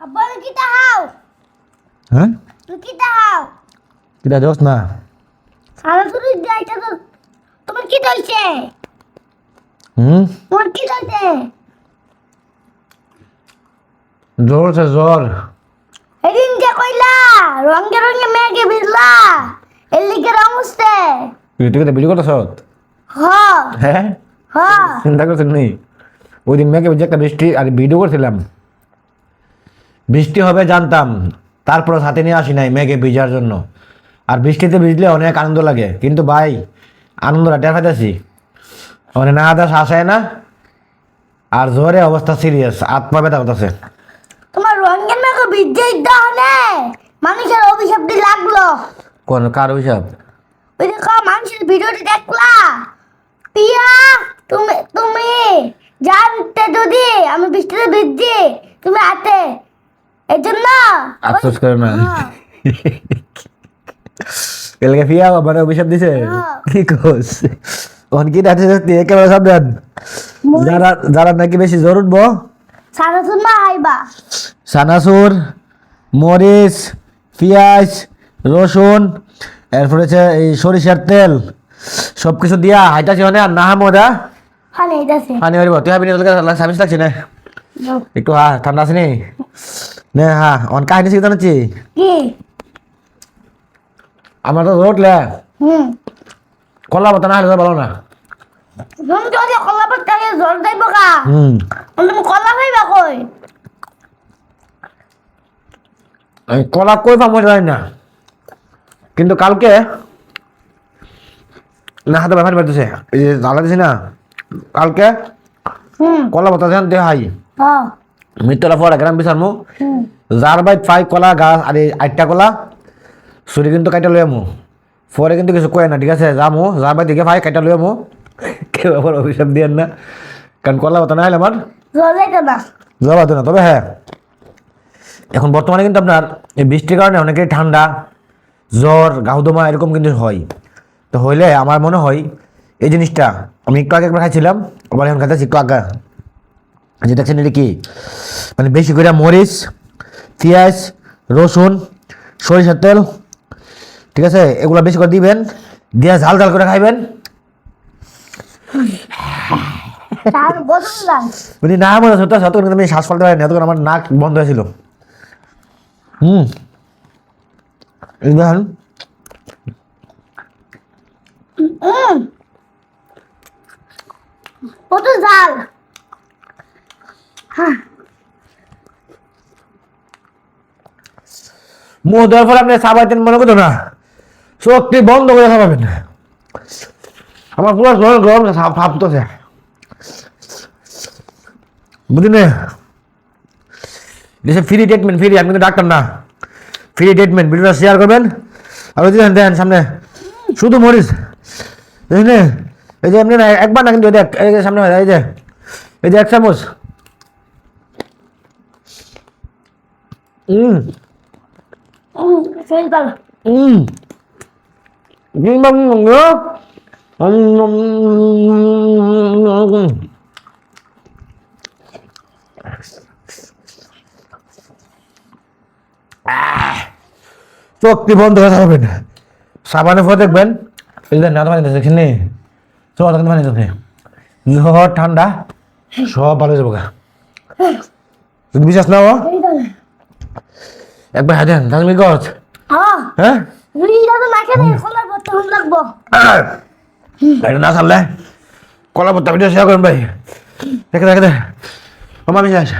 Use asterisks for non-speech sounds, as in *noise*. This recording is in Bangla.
আব্বা কি তাহাও হ্যাঁ কি তাহাও কিটা দোষ না সারা শুরু যাইটা তো তোমার কি হইছে হুম তোমার কি হইছে জ্বর আছে জ্বর এদিন যে কইলা রঙে রঙে মেঘে ভিজলা এর লিগে রং উঠছে তো ভিডিও করতেছ হ্যাঁ হ চিন্তা করছেন নি ওই দিন মেঘে যে একটা বৃষ্টি আর ভিডিও করছিলাম বৃষ্টি হবে জানতাম তারপর সাথে নিয়ে আসি নাই মেঘে ভিজার জন্য। আর বৃষ্টিতে ভিজলে অনেক আনন্দ লাগে। কিন্তু ভাই আনন্দটা টের পাইতেছি। মানে না আদাস আসায় না আর জোরে অবস্থা সিরিয়াস আত্মা ব্যথা করতেছে। তোমার রঙের মেঘে ভিজে দহনে মানুষের অভিশাপ দিয়ে লাগল? কোন কার হিসাব ওই দেখো মানুষের ভিডিওটি দেখলা? পিয়া তুমি তুমি জানতে যদি আমি বৃষ্টিতে ভিজছি তুমি হাতে আফসোস করে না? হ্যাঁ। *laughs* এলাকা ফিয়া মানে অভিশাপ দিছে? হ্যাঁ। কি কোস? ওখান কি ডাকছে সত্যি একেবারে সাবধান। যারা যারা নাকি বেশি জ্বর উঠবো? সারা শুনবা হাইবা? সানাসুর মরিচ পেঁয়াজ রসুন এরপরে হচ্ছে এই সরিষার তেল সব কিছু দিয়া হাইটাছি মানে আর না মজা হানে এইটাছে পানি মারিব তুই হাবি লাগছি না? একটু হা ঠান্ডা আছে নি আমার যদি কলা হুম। তুমি কলা কই আমি কলা কই পাবো জানি না। কিন্তু কালকে না হাতে ব্যবহার পাইতেছে এই যে জ্বালা দিছি না কালকে কলা পাতা জানতে হাই হ্যাঁ মৃত্যুরা পরে গ্রাম বিচারমু যার বাই পাই কলা গাছ আর আটটা কলা ছুরি কিন্তু কাইটা লই আমু পরে কিন্তু কিছু কয় না ঠিক আছে যামু যার বাই দিকে ভাই কাইটা লই আমু *laughs* কেউ আবার অভিশাপ দিয়েন না কারণ কলা পাতা না হলে আমার জ্বর যাইতো না। জবা না তবে হ্যাঁ। এখন বর্তমানে কিন্তু আপনার এই বৃষ্টির কারণে অনেকেই ঠান্ডা জ্বর গাহুদমা এরকম কিন্তু হয়। তো হইলে আমার মনে হয় এই জিনিসটা আমি একটু আগে একবার খাইছিলাম আবার এখন খাইতেছি একটু আগে। যে দেখছেন এটা কি? মানে বেশি করে মরিচ পেঁয়াজ রসুন সরিষার তেল ঠিক আছে? এগুলো বেশি করে দিবেন দিয়ে ঝাল ঝাল করে খাইবেন। তার না মনে কিন্তু আমি শ্বাস ফেলতে পারিনি তখন আমার নাক বন্ধ হয়েছিল। হুম। দেখেন। হুম কত জাল মুখ দেওয়ার পর আপনি সাবাইতেন মনে করতো না। চোখটি বন্ধ করে খাবাবেন আমার পুরো গরম গরম ভাবতেছে বুঝলি দেশে ফ্রি ট্রিটমেন্ট ফ্রি আমি কিন্তু ডাক্তার না। ফ্রি ট্রিটমেন্ট ভিডিওটা শেয়ার করবেন। আর ওই দেন সামনে, শুধু মরিস বুঝলি? এই যে এমনি একবার না কিন্তু সামনে এই যে এই যে এক চামচ। হুম হুম সেই গেল 음. 김밥먹요? চোখটি বন্ধ করে থাকবেন সাবানের পর দেখবেন এই যে নাতো পানি দেখছেন নি চোখ কিন্তু পানি দেখবে জ্বর ঠান্ডা সব ভালো হয়ে যাবো গা। যদি বিশ্বাস না ও সেই গেল একবার হাজার থাকলে গছ হ্যাঁ। হ্যাঁ? না সারলে কলা পত্তা ভিডিও শেয়ার করেন ভাই। দেখে দেখে দেখ। আমি যাস